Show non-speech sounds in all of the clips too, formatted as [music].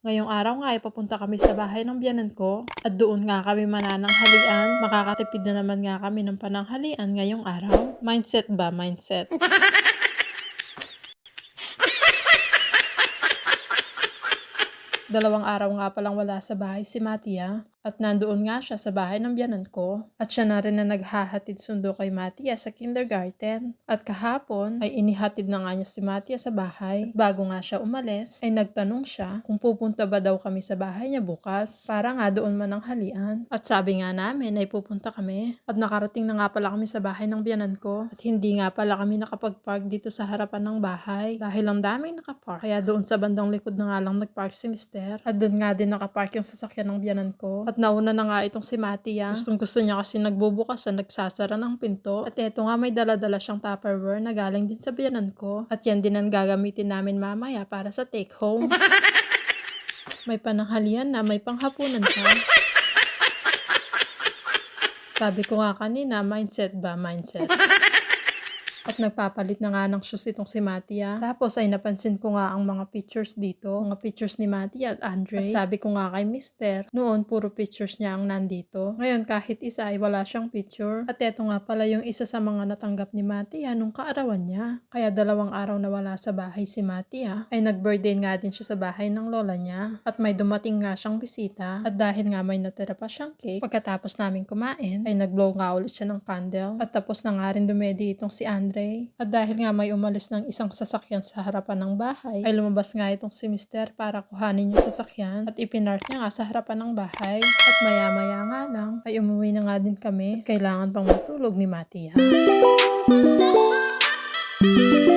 Ngayong araw nga ay papunta kami sa bahay ng biyanan ko at doon nga kami manananghalian. Makakatipid na naman nga kami ng pananghalian ngayong araw. Mindset ba? Mindset. [laughs] Dalawang araw nga palang wala sa bahay si Matia at nandoon nga siya sa bahay ng biyanan ko at siya na rin na naghahatid sundo kay Matia sa kindergarten. At kahapon ay inihatid na nga niya si Matia sa bahay. At bago nga siya umalis ay nagtanong siya kung pupunta ba daw kami sa bahay niya bukas para nga doon man ang halian. At sabi nga namin ay pupunta kami at nakarating na nga pala kami sa bahay ng biyanan ko at hindi nga pala kami nakapag-park dito sa harapan ng bahay dahil ang daming nakapark. Kaya doon sa bandang likod na nga lang nagpark si Mister at doon nga din nakapark yung sasakyan ng biyanan ko. At nauna na nga itong si Matia. Gustong gusto niya kasi nagbubukas na nagsasara ng pinto. At eto nga may dala-dala siyang tupperware na galing din sa biyanan ko. At yan din ang gagamitin namin mamaya para sa take home. [laughs] may pananghalian na, may panghapunan pa. Sabi ko nga kanina, mindset ba? Mindset. [laughs] At nagpapalit na nga ng shoes itong si Matia. Tapos ay napansin ko nga ang mga pictures dito. Mga pictures ni Matia at Andre. At sabi ko nga kay Mister, noon puro pictures niya ang nandito. Ngayon kahit isa ay wala siyang picture. At eto nga pala yung isa sa mga natanggap ni Matia nung kaarawan niya. Kaya dalawang araw na wala sa bahay si Matia. Ay nag-birthday nga din siya sa bahay ng lola niya. At may dumating nga siyang bisita. At dahil nga may natira pa siyang cake, pagkatapos namin kumain, ay nag-blow nga ulit siya ng candle. At tapos na nga rin dumedi itong si Andre. At dahil nga may umalis ng isang sasakyan sa harapan ng bahay, ay lumabas nga itong si Mister para kuhanin yung sasakyan at ipinark niya nga sa harapan ng bahay. At maya-maya nga lang, ay umuwi na nga din kami at kailangan pang matulog ni Matia. At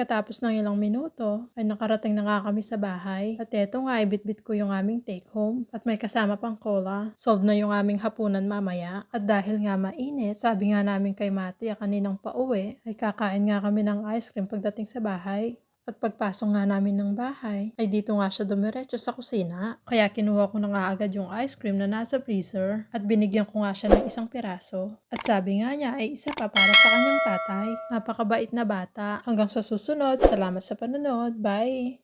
pagkatapos ng ilang minuto, ay nakarating na nga kami sa bahay. At eto nga, ibitbit ko yung aming take home. At may kasama pang cola. Solve na yung aming hapunan mamaya. At dahil nga mainit, sabi nga namin kay Mati, kaninang pauwi, ay kakain nga kami ng ice cream pagdating sa bahay. At pagpasok nga namin ng bahay, ay dito nga siya dumiretso sa kusina. Kaya kinuha ko na nga agad yung ice cream na nasa freezer at binigyan ko nga siya ng isang piraso. At sabi nga niya ay isa pa para sa kanyang tatay. Napakabait na bata. Hanggang sa susunod, salamat sa panonood. Bye!